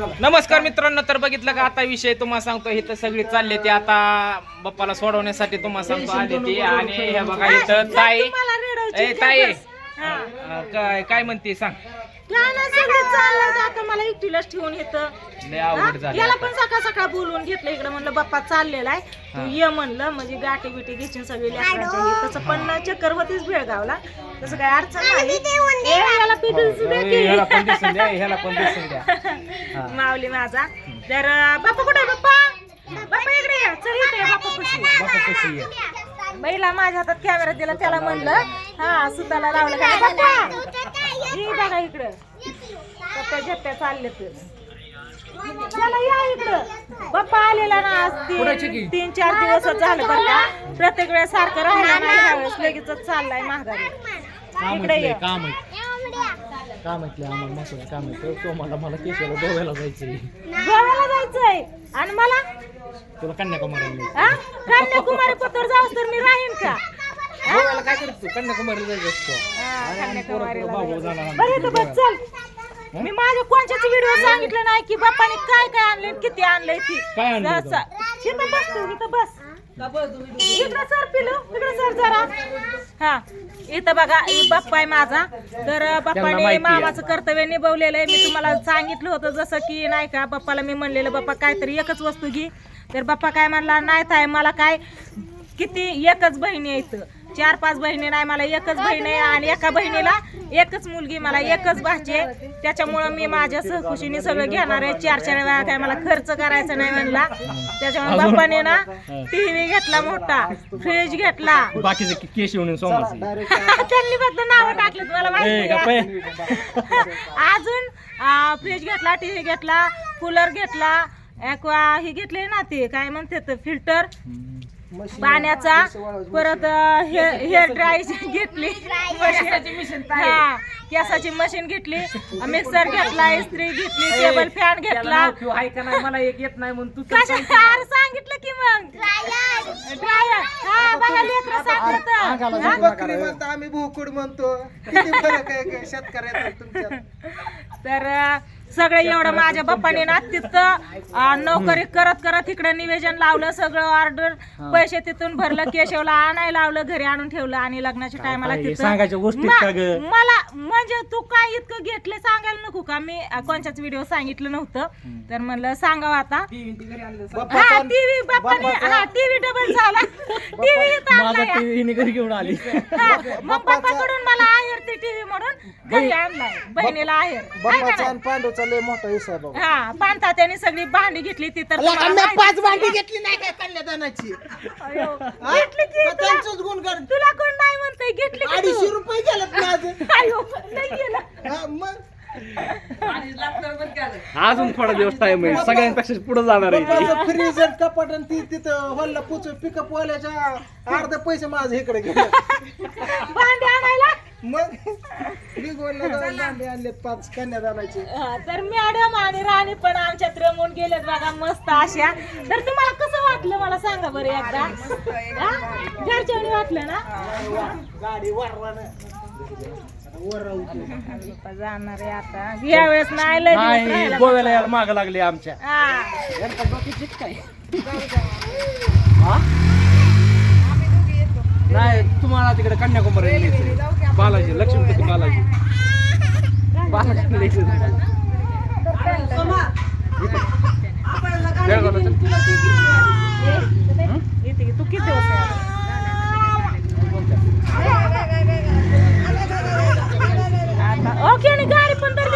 नमस्कार मित्रांनो तर बघितलं का आता विषय तुम्हाला सांगतो हे तर सगळी चालले ते आता बाप्पाला सोडवण्यासाठी तुम्हाला सांगतो आले ते आणि हे बघा इथं ताई. ए ताई. काय काय म्हणते सांग. गाणं सगळं चाललं आता मला एकटीलाच ठेवून येतं. लय अवघड झालं याला पण सकाळ सकाळ बोलवून घेतलं. इकडे म्हणलं बाप्पा चाललेला आहे. तू ये म्हणलं म्हणजे गाठी बिटी घेशील सगळी लेकरांच्या हे. तसं पण चक्कर होतीच बेळगावला. तसं काय अडचण नाही. ए, याला पिदूच दे की. ह्याला पण दिसून द्या ह्याला पण दिसून द्या. माऊली माझा. तर अं, बाप्पा कुठे आहे बाप्पा? बाप्पा इकडे ये. चल इथे ये, बाप्पा खुशी. बाप्पा कशी आहे बैला माझ्या हातात कॅमेरा दिला त्याला म्हणलं हा सुताला लावलं का? बाप्पा ही बघा इकडं. पप्पा झप्प्या चालले तर चला या इकडं. बाप्पा आलेला ना आज कुणाची की? तीन तीन चार दिवस झालं बरं का? प्रत्येक वेळेस सारखं राहिलं नाही ह्यावेळेस लगेच चाललाय महागारी इकडे ये. काम ऐकले आम्हाला तो मला मला केशवला गोव्याला जायचंय. गोव्याला जायचंय? आणि मला? तुला कन्याकुमारी हा? कन्याकुमारी पत्र जाऊस तर मी राहीन का? गोव्याला काय करतो कन्याकुमारीला जायचं असतो. हा, कन्याकुमारीला जायचं. बरं इथं बस चल. मी माझ्या कोणच्याच व्हिडिओ सांगितलं नाही की बाप्पाने काय काय आणले किती आणलंय ती. काय. इथं बस तू इथं बस. इकडं सर पिलू इकडं सर जरा. हा. इथं बघा ही बाप्पा आहे माझा. तर बाप्पाने माहिती आहे. मामाचं कर्तव्य निभवलेलं आहे. मी तुम्हाला सांगितलं होतं जसं की नाही का बाप्पाला मी म्हणलेलं बाप्पा काहीतरी एकच वस्तू घे. तर बाप्पा काय म्हणला नाही ताय मला काय किती एकच बहिणी आहेत. चार पाच बहिणी नाही मला एकच बहीण आहे आणि एका बहिणीला एकच मुलगी मला एकच भाचे त्याच्यामुळं मी माझ्या सहकुशीने सगळं घेणार आहे. चार चार वेळा काय मला खर्च करायचा नाही म्हणला. त्याच्यामुळे बाप्पाने ना टीव्ही घेतला मोठा फ्रीज घेतला. बाकीचे केश येऊन सोमाचे त्यांनी फक्त नाव टाकलं तुम्हाला माहिती आहे? अजून फ्रीज घेतला टीव्ही घेतला कूलर घेतला ॲक्वा हे घेतले ना ते काय म्हणते फिल्टर. पाण्याचा परत हेअर ड्राय घेतली. हा केसाची मशीन घेतली. मिक्सर घेतला इस्त्री घेतली टेबल फॅन घेतला. ऐका नाही? मला एक येत नाही म्हणून तू सांगितलं की मग. ड्रायर हा बघा लेकरं सांगत आम्ही भोकुड म्हणतो. किती फरक आहे का शेतकऱ्याचा तुमच्यात. तर सगळं एवढं माझ्या बाप्पाने ना तिथं नोकरी करत करत इकडे निवेदन लावलं सगळं ऑर्डर पैसे तिथून भरलं केशवला आणायला लावलं घरी आणून ठेवलं आणि लग्नाच्या टायमाला सांगायच्या का ग? मला म्हणजे तू काय इतकं घेतलं सांगायला नको का? मी अं, कोणत्याच व्हिडिओ सांगितलं नव्हतं. तर म्हणलं सांगावं आता. हा टीव्ही बाप्पाने हा टीव्ही डबल झाला. टीव्ही इथं माझा आणलाय. टीव्ही घरी घेऊन आली. मग बाप्पाकडून मला आहेर ते टीव्ही म्हणून घरी आणलाय. बहिणीला आहेर. आहे का बाप्पाचा नाही? आणि पांडूचा लय मोठा हिस्सा बाबा हा पांता त्यांनी सगळी भांडी घेतली ती तर तुम्हाला आम्ही माहिती- पाच भांडी घेतली नाही काय कन्यादानाची अयो, हा? घेतली की मग तुला? त्यांचंच गुणगान तुला कोण नाही म्हणतंय? घेतली की अडीचशे तू? रुपये गेलेत माझं अयो, लई गेलं. हा, मग? अजून थोडा दिवस टाइम आहे. सगळ्यांपेक्षा पुढे जाणार आहे. फ्रीजर कपाट आणि ती तिथं हॉलला पुच पिकअप वाल्याच्या अर्धे पैसे माझे इकडे गेले. भांडी मग मी गोलला जाऊन भांडी पाच कन्यादानाचे हा, तर मॅडम आणि राणी पण आमच्यात रमून गेलेत बघा मस्त अशा. तर तुम्हाला कसं वाटलं मला सांगा बरं एकदा? हा? वाटलं ना? गाडी वरवानं. जाणार आहे आता. यावेळेस नाही लय दिवस नाही राहिला गोव्याला यायला माग लागले आमच्या. हा. नाही तुम्हाला तिकडे कन्याकुमारी न्यायचंय. बालाजी लक्ष्मीपती बालाजी. बालाजी तू किती दिवस ओके आणि गाडी पण तर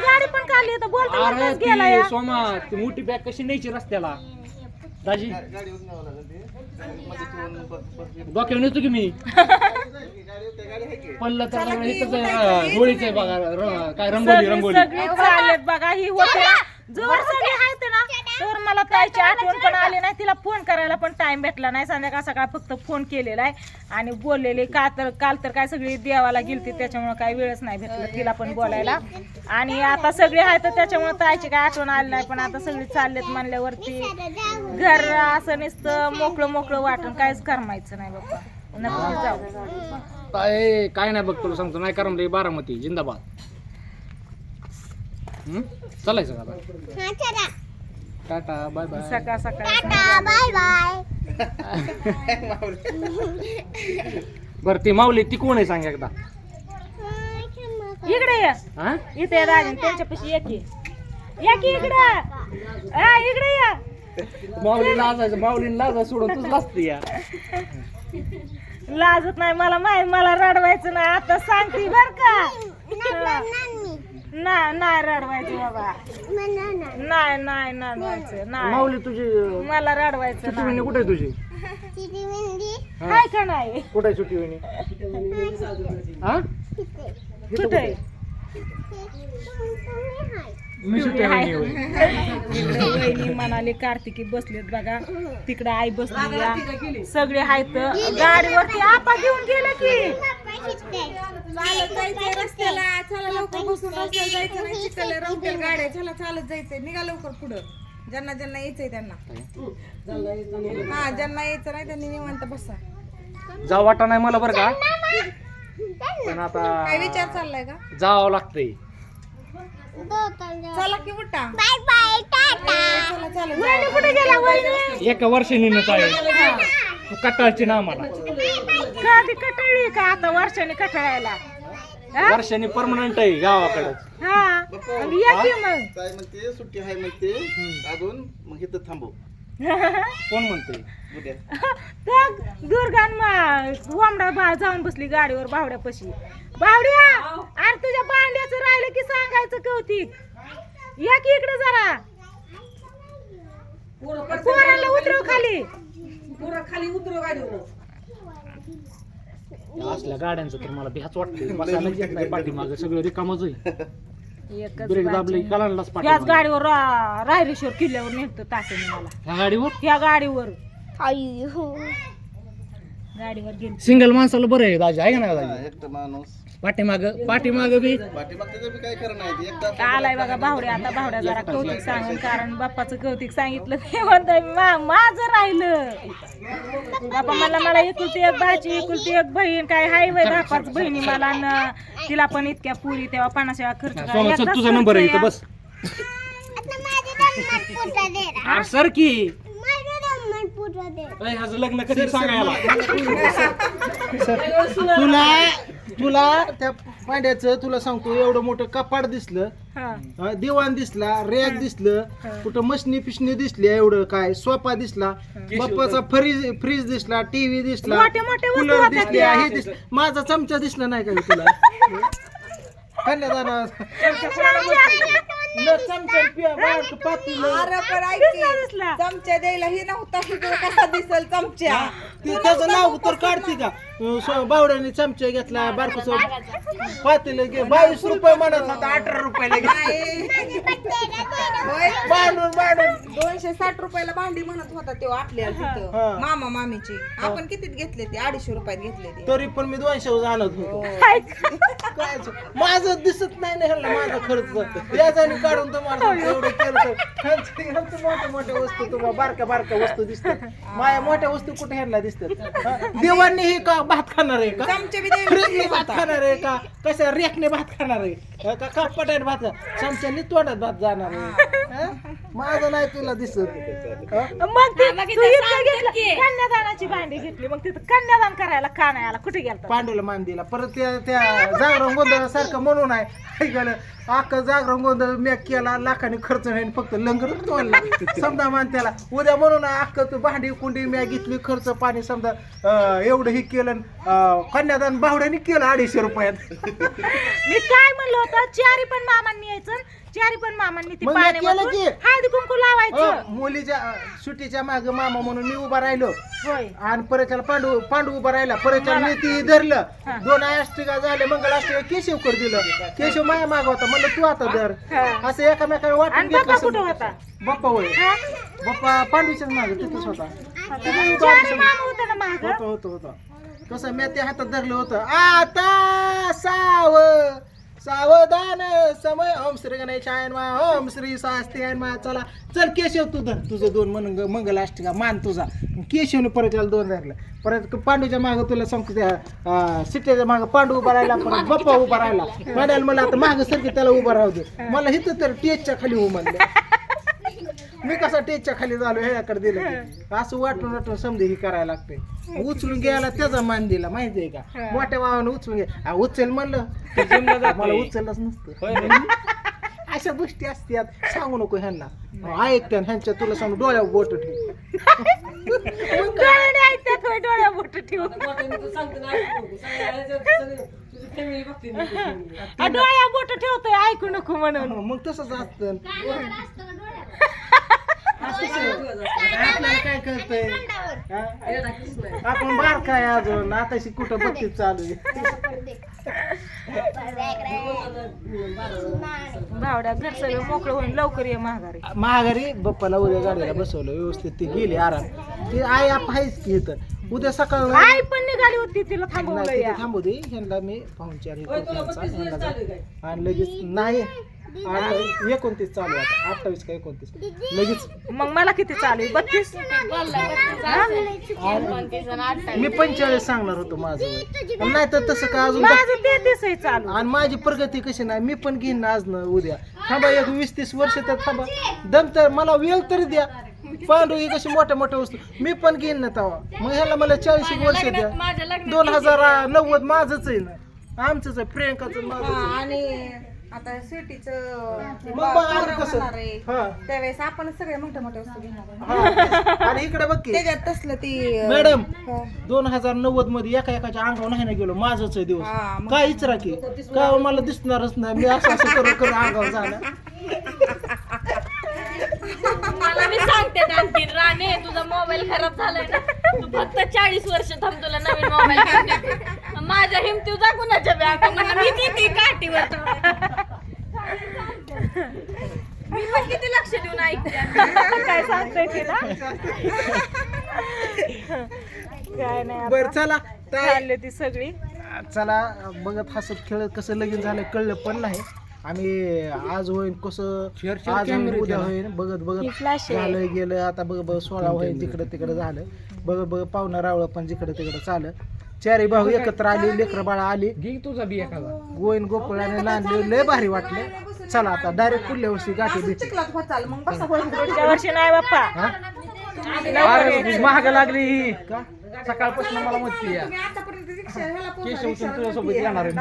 गाडी पण काढली तर बोलता गेला सोमा ती मोठी बॅग कशी न्यायची रस्त्याला? दाजी. डोक्यावर नेतो की मी? पडलं तर इथंच होळीचं आहे? बघा र- काय रंगोली सगळी रंगोली. सगळी बघा ही होते जोर सगळी आहेत ना तर मला ताईची आठवण पण आली नाही तिला फोन करायला पण टाइम भेटला नाही. संध्याकाळ सकाळ फक्त फोन केलेला आहे. आणि बोललेले का तर काल तर काय सगळी देवाला गेलती त्याच्यामुळे काही वेळच नाही भेटलं तिला पण बोलायला. आणि आता सगळे आहेत तर त्याच्यामुळे ताईची काय आठवण आली नाही पण आता सगळी चाललेत म्हणल्यावरती घर असं नुसतं मोकळं मोकळं वाटून काहीच करमायचं नाही बाप्पा. नक्की जाऊ. काय काय नाही बघ तुला सांगतो नाही करमले बारामती जिंदाबाद. हं? चालायचं का आता? Tata bye bye. सकाळ सकाळ. बरं ती माऊली ती कोण आहे सांग एकदा? इकडे ये. हा? इथे ये राजन त्यांच्यापाशी ये की या. की इकडं. हा, इकडे या. माऊली लाजायचं माऊलीने लाजा सोडून तूच लाजते या. लाजत नाही मला माहीत मला रडवायचं नाही. आता सांगते बर का. नाही नाही रडवायचं बाबा. नाही नाही रडवायचं नाही. माऊली तुझी मला रडवायचं सुट्टी वहिनी कुठे आहे तुझी? नाही हाय का नाही? कुठे आहे सुट्टी वहिनी? हा? कुठे मी सुट्टी वहिनी होय. इकडे वहिनी म्हणाले कार्तिकी बसलेत बघा. तिकडे आई बसली सगळे आहेत. गाडीवरती आपा घेऊन गेले की. चालत जायचंय रस्त्याला चला लवकर बसून रस्त्याला जायचं नाही गाड्या चला चालत जायचंय निघा लवकर पुढं ज्यांना ज्यांना यायचंय त्यांना हा ज्यांना यायचं नाही त्यांनी निवांत बसा जाऊ वाटा नाही मला बरं का. पण काय आता विचार चाललाय का जावं लागतंय. चला की उठा चला. वहिनी कुठे गेला एका वर्षाने आहे तू कटाळची ना मला कधी कटाळी का आता वर्षाने कटाळायला? हा? वर्षाने परमनंट आहे गावाकडे. हा. आणि या की मग? काय म्हणते? सुट्टी आहे म्हणते. अजून मग इथं थांबव कोण म्हणते उद्या. त्या दुर्गान वामडा बा जाऊन बसली गाडीवर बावड्यापाशी. बावड्या आणि तुझ्या भांड्याचं राहिलं की सांगायचं कौतिक? या की इकडे जरा. पोराला उतरव खाली. असल्या गाड्यांचं तर मला भ्याच वाटतं येत नाही पाठीमागं सगळं रिकामच आहे. ब्रेक दाबले कलांडलाच गाडीवर रा- रायरेश्वर किल्ल्यावर नेलतं तात्याने मला. ह्या गाडीवर? ह्या गाडीवर. गाडीवर गेली. सिंगल माणसाला बरं आहे दाजी आहे का नाही दाजी? एकटा माणूस. पाठीमाग पाठीमाग बी. पाठीमाग त्याचं बी काय करणार आहे एकदा आलाय बघा भावड्या आता भावड्या जरा कौतिक सांगून कारण बाप्पाचं कौतिक सांगितलं ते म्हणतोय मा- माझं राहिलं. बाप्पा मला मला एकुलती एक भाची एकुलती एक बहीण काय हाय वय दहा पाच बहिणी मला न तिला पण इतक्या पुरी तेव्हा वेळा खर्च करा. सोमा एकदाच तुझा नंबर आहे खर्च इथं या. बस. अरे सर की. अय, ह्याचं लग्न कधी सांगायला? तुला तुला त्या पांड्याचं तुला सांगतो एवढं मोठं कपाट दिसलं. हा. अं, दिवाण दिसला रॅक दिसलं कुठं मशनी पिशनी दिसली एवढं काय सोफा दिसला बाप्पाचा फ्रीज फ्रीज दिसला टीव्ही दिसला मोठ्या मोठ्या वस्तू कूलर होत्या. दिसले त्या. हे दिसलं. माझा चमचा दिसला नाही का तुला? कन्यादान न पिया पातेलं. अरे पण ऐक दिसला, की, दिसला. चमच्या द्यायला ही नव्हता कसा दिसल चमच्या ती त्याचं नाव तर काढते का? अं, सो- बावड्याने चमचा घेतला बारकस पातेलं घे बावीस रुपये म्हणत होता अठरा रुपयाला घे होय बांधून बांधून. दोनशे साठ रुपयाला भांडी म्हणत होता तेव्हा आपल्याला हा. तिथं. मामा मामीची. आपण कितीत घेतले ते? अडीचशे रुपयात घेतले ते. तरी पण मी दोनशे आणत होतो. काय माझं दिसत नाही ना ह्याला माझा खर्च. याच्याने काढून तुम्हाला सांगतो, एवढं केलं तर ह्यांचं- ह्यांचं मोठ्या मोठ्या वस्तू तुम्हाला बारक्या बारक्या वस्तू दिसतात. माझ्या मोठ्या वस्तू कुठे ह्यांना दिसतात? हा? देवांनी हे का भात खाणार आहे का? चमचे बी भात खाणार आहे का? कशा रेकने भात खाणार आहे? हा, का कपटाने भात चमच्याने तोंडात भात जाणार आहे. हा? माझं नाही तुला दिसत. हा? मग ते तू इतकं घेतलं. कन्यादानाची भांडी घेतली. मग तिथं कन्यादान करायला का नाही आला कुठे गेलता? पांडूला मान दिला परत त्या त्या जागरण गोंधळासारखं म्हणून आहे. गेलं अख्खा जागरण गोंधळ मी केला. लाखाने खर्च नाही फक्त लंगरच तोडला. समजा मान त्याला उद्या म्हणून अख्खं तू भांडी कुंडी मी घेतली खर्च पाणी समजा अं, एवढं हे केलं अं, कन्यादान बावड्याने केलं अडीचशे रुपयात. मी काय म्हणलं होतं? चारी पण मामांनी यायचं चारी पण मामांनी ती मग मी केलं पाण्यामधून की. हळदी कुंकू लावायचं. मुलीच्या अं, सुट्टीच्या माग मामा म्हणून मी उभा राहिलो. होय. आणि परत त्याला पांडू पांडू उभा राहिला. परत त्याला मी ती धरलं. हा. दोन अष्टिका झाले मंगल अष्टिका केशवकर दिलं. केशव माया माग होता. म्हणलं तू आता धर. हा. असं एकामेकाला वाटून आणि बाप्पा घेतलं कुठं. होता? बाप्पा होय. हा? बाप्पा पांडूच्याच मागे तिथंच होता. चारी मामा होता ना माग? होतं होतं होतं. कसं मी त्या हातात धरलं होतं. आता साव. सावधान. समय. ओम श्री गणेश मा ओम श्री स्वास्ती मा चला. चल केशव तू धर. तुझं दोन मंग मंगल अष्टका मान तुझा. केशवने परत याला दोन धरलं. परत पांडूच्या मागं तुला सांगतो त्या सिट्ट्याच्या मागं पांडू उभा राहिला परत बाप्पा उभा राहिला. म्हणाल मला आता मागं सरकी त्याला उभा राहू दे. मला इथं तर टेजच्या खाली हो मी कसा टेजच्या खाली झालो ह्याकडे दिलं. असं वाटून वाटून समजे ही करायला लागते उचलून घ्यायला त्याचा मान दिला माहितीये का? मोठ्या भावानं उचलून घ्या आ, उचल म्हणलं. मला उचललंच नसतं. अशा गोष्टी असतात सांगू नको ह्यांना. ऐकत्या ह्यांच्या तुला सांगू डोळ्यावर बोट ठेव. डोळ्या बोट ठेवून. आ, डोळ्या बोट ठेवतोय ऐकू नको म्हणून. मग तसंच असतं. आपल्याला काय कळतंय हा? आपण बारका आहे अजून आताशी कुठं बत्तीस चालू आहे भावड्या घर सगळं मोकळं होऊन लवकर ये महागारी महागारी बाप्पाला उद्या गाडीला बसवलं व्यवस्थित ती गेली आराम. ती आई आप आहेच की इथं. उद्या सकाळ आई पण निघाली होती तिला थांबवलं या. थांबू दे ह्यांना मी पाहुणचार हे करतो यांचा, ह्यांना जा. आणि लगेच नाही. आणि एकोणतीस चालू आहे आता अठ्ठावीस का एकोणतीस लगेच मग मला किती चालू आहे? बत्तीस मी पंचेचाळीस सांगणार होतो माझं वय. नाही तर तसं का अजून माझं तेहतीस आहे चालू आणि माझी प्रगती कशी नाही मी पण घेईन आज न उद्या थांबा एक वीस तीस वर्ष तर थांबा दम तर मला वेळ तरी द्या पांडू ही कशी मोठ्या मोठ्या वस्तू मी पण घेईन ना तवा मग ह्याला मला चाळीस एक वर्ष द्या दोन हजार नव्वद माझंच आहे ना आमचंच आहे प्रियंकाचं हा, आहे. आणि आता सिटीचं मग बघ आणि कसं. हा. त्यावेळेस आपण सगळे मोठ्या मोठ्या वस्तू घेणार आहे. हा. आणि इकडे बघ की त्याच्यात तसलं ती अं, मॅडम हो. दोन हजार नव्वदमध्ये एका एकाच्या अंगावर नाही ना गेलो माझंच आहे दिवस. मग काय इचरा की? काय मला दिसणारच नाही. मी असं असं करून करून अंगावर झालं. मला मी सांगते आणखी राणे तुझा मोबाईल खराब झालाय ना. तू फक्त चाळीस वर्ष थांब तुला नवीन मोबाईल माझ्या हिमती जा कुणाच्या बॅग मी किती काठीवर मी पण किती लक्ष देऊन ऐकते काय सांगतोय तिला? काय नाही बर आता चला. ताई चालले ती सगळी. चला बघत हसत खेळत कसं लगीन झालं कळलं पण नाही. आम्ही आज होईन कसं? आज होईन उद्या होईन. बघत बघत झालं गेलं आता बघ बघ सोळा होईन तिकडं तिकडं झालं. बघ बघ पाहुणा रावळ पण जिकडं तिकडं चालं चारही भाऊ एकत्र आली लेकरं बाळा आली. घे तुझा बी एखादा. गोविंद गोकुळाने लहान लय भारी वाटलं. चला आता डायरेक्ट पुढल्या वर्षी गाठी होत चाल मग बसा. बोलत. पुढच्या वर्षी नाही बाप्पा. महाग लागली ही. का? सकाळपासून मला म्हणते आतापर्यंत रिक्षा ह्याला पोहोचला, केशव रिक्षाला तुमच्यासोबत नव्हती येणार आहे.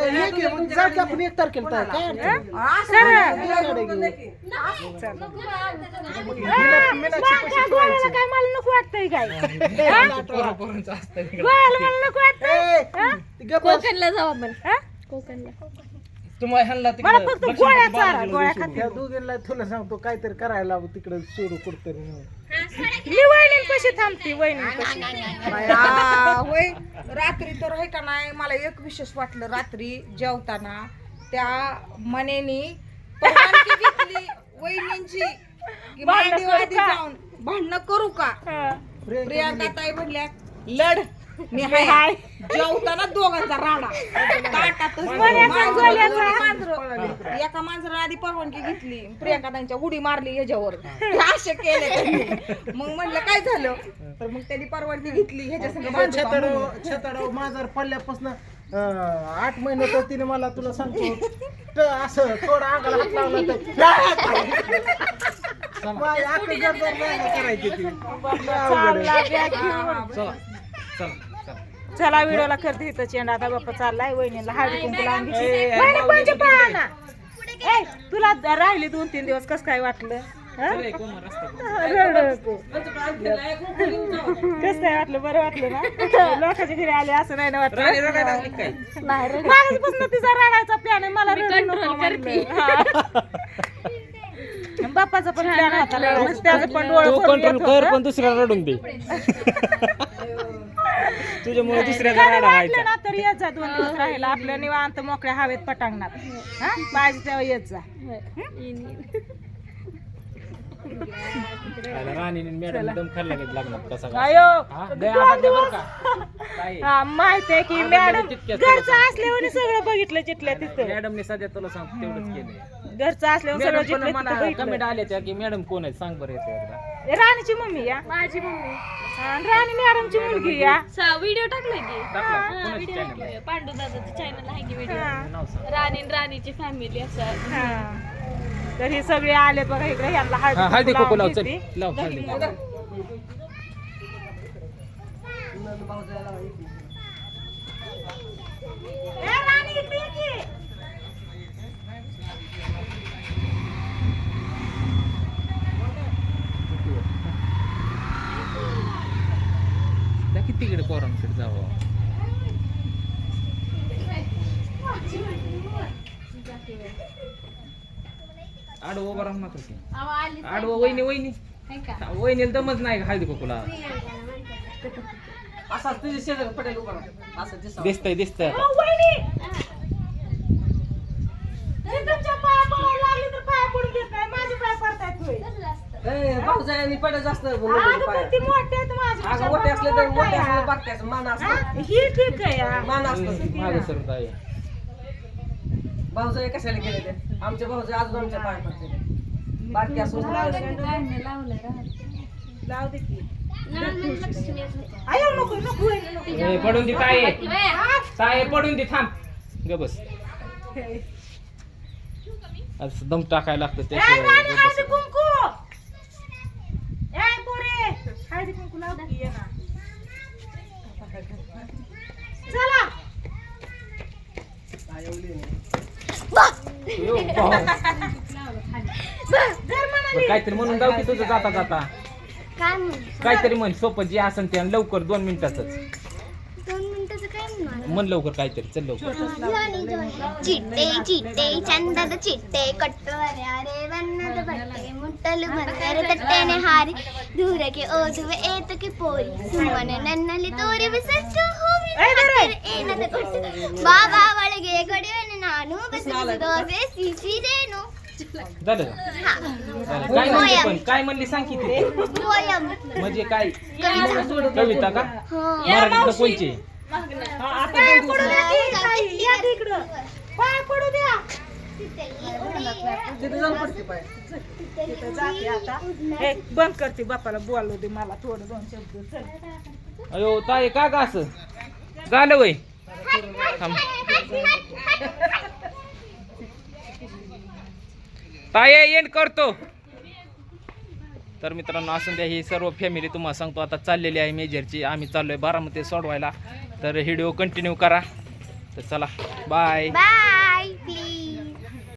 ए, ये की, मग जा की आपण एक तारखेला तयार. काय अडचण नाही. त्या कशी गोळ्याला काय मला नको वाटतंय काय हा? गोळ्याला मला नको वाटतंय ए, ती गप्प बस. कोकणला जाऊ आपण हा? कोकणला तुम्हाला ह्यांना मला तिकडं फक्त गोळ्या चारा गोळ्या. त्या दोघींना तुला सांगतो काहीतरी करायला लावू तिकडे सोडू कुठतरी. मी वहिनीन कशी थांबते वहिनीन कशी होय रात्री तर आहे का नाही मला एक विशेष वाटलं रात्री जेवताना त्या मनेनी परवानगी घेतली वहिनींची की भांडणं करू का? जाऊन भांडणं करू का हा. प्रियांका ताई म्हणल्या लढ मी हाय. जेवताना दोघांचा राडा. ताटातच मांजरं- मांजरं. एका माणसानं आधी परवानगी घेतली. प्रियांका ताईंच्या उडी मारली ह्याच्यावर. हे. असे केले त्यांनी. मग म्हणलं काय झालं? तर मग त्यांनी परवानगी घेतली ह्याच्या संग भांडू का म्हणून. छताडो छताडो माझर पडल्यापासून आठ महिने तर तिने मला तुला सांगतो. असं थोडं अंगाला हात लावला तर माझी अक्कल जर जर नाही करायची ती. लय अवघड आहे. चला. चला व्हिडिओला करते इथं चेंडा. आता बाप्पा चाललाय वहिनीला हळदी कुंकू लावून वहिनी पाहना ए, तुला राहिली दोन तीन दिवस कस काय वाटलं? हं? कसं काय वाटलं? बरं वाटलं ना? लोकांच्या घरी आले असं नाही ना वाटलं मागासपासून तिचा रडायचा प्लॅन आहे मला रडू नको म्हणलं. हा. बाप्पाचा पण प्लॅन होता रडायचा. त्याचं पण डोळं तू भरून कंट्रोल कर होतं. पण दुसऱ्याला रडून दे. तुझ्यामुळे दुसऱ्याचा कधी राडा वाटलं ना तर येत जा दोन दिवस राहिला आपलं निवांत मोकळ्या हवेत पटांगणात. हा? पाहिजे तेव्हा येत जा. त्याला राणीने मॅडम दम खाल्ला का लग्नात कसा काय? अयो हा? लय आवडलं बरं का? हा, मॅडम घरचं असल्यावर सगळं बघितलं तिथल्या तिथं. मॅडमने सध्या तुला सांग तेवढंच केलंय. घरचं असल्यावर सगळं मॅडम पण जिथलं मला तिथं कमेंट बघितलं आले त्या की मॅडम कोण आहे? सांग बरं येते एकदा राणीची मम्मी या. माझी मम्मी. आणि राणी मॅडमची मुलगी या. व्हिडिओ टाकलाय की? हा, व्हिडिओ टाकलाय. पांडू दादाचं चॅनल आहे की व्हिडिओ हा, राणी आणि राणीची फॅमिली असं. हा. तर हे सगळे आले बघा इकडे ह्यांना हा, हळदी कुकू लाव चल. घेतली. लाव हळदी कुकू. ए, राणी, इकडे ये की. त्या किती तिकडे पोरांकडे जावं. आडवं उभं राहू नका की. आडवं वहिनी वहिनी. वहिनीला दमच नाही हळदी कुकूला दिसतंय दिसतंय आता. ओ, वहिनी. हे तुमच्या पाया पडायला लागली तर पाया पडून देत नाही. माझे पाय पडतायत होय. ती मोठी. बाबा मोठा? ही ठीक आहे भाऊजाई कशाला ते? आमचे भाऊजाई अजून आमच्या पाय पडते. असून लाव दे की. आयो, नको नको वहिनी, नको. ए, पडून दे ताये ताये पडून दे थांब. ग बस. दम टाकायला लागतं ए, त्याशिवाय राणी, ग हळदी बस. कुंकू. ए, पोरे, हळदी कुंकू लाव की, ये ना. चला काहीतरी म्हणून जाऊ की तुझं जाता जाता. काय म्हणू काहीतरी म्हण सोपं जे असन ते आणि लवकर दोन मिनिटाच दोन मिनिटाचं काय म्हणणार म्हण लवकर काहीतरी चल लवकर. चिट्टे चिट्टे चंदद चिट्टे कट्टोरे अरे वन्नद बट्टे मुट्टल ಬಂದರೆ ತಟ್ಟೆನೆ ಹಾರಿ ದೂರಕ್ಕೆ ಓದುವೆ ಏತಕ್ಕೆ ಪೋರಿ ಸುಮ್ಮನೆ ನನ್ನಲ್ಲಿ ತೋರಿ ಬಿಸಷ್ಟು ಹೂವಿನ ಏನದ ಕೊಟ್ಟು ಬಾಬಾ ಒಳಗೆ ಕೊಡುವೆನು ನಾನು ಬಸವ ದೋಸೆ ಸಿಸಿದೇನು झालं का? झालं. काय म्हणली पण काय म्हणली सांग की ती पोयम म्हणजे काय कविता का हो मराठीतलं कोणची बंद करते बापाला बोलू दे मला थोडं दोन शब्द चल. अयो ताई का ग असं? झालं वय. ताई एंड करतो. तर मित्रांनो असून द्या ही सर्व फॅमिली तुम्हाला सांगतो आता चाललेली आहे मेजरची. आम्ही चाललोय बारामती सोडवायला. तर व्हिडिओ कंटिन्यू करा. तर चला बाय बाय प्लीज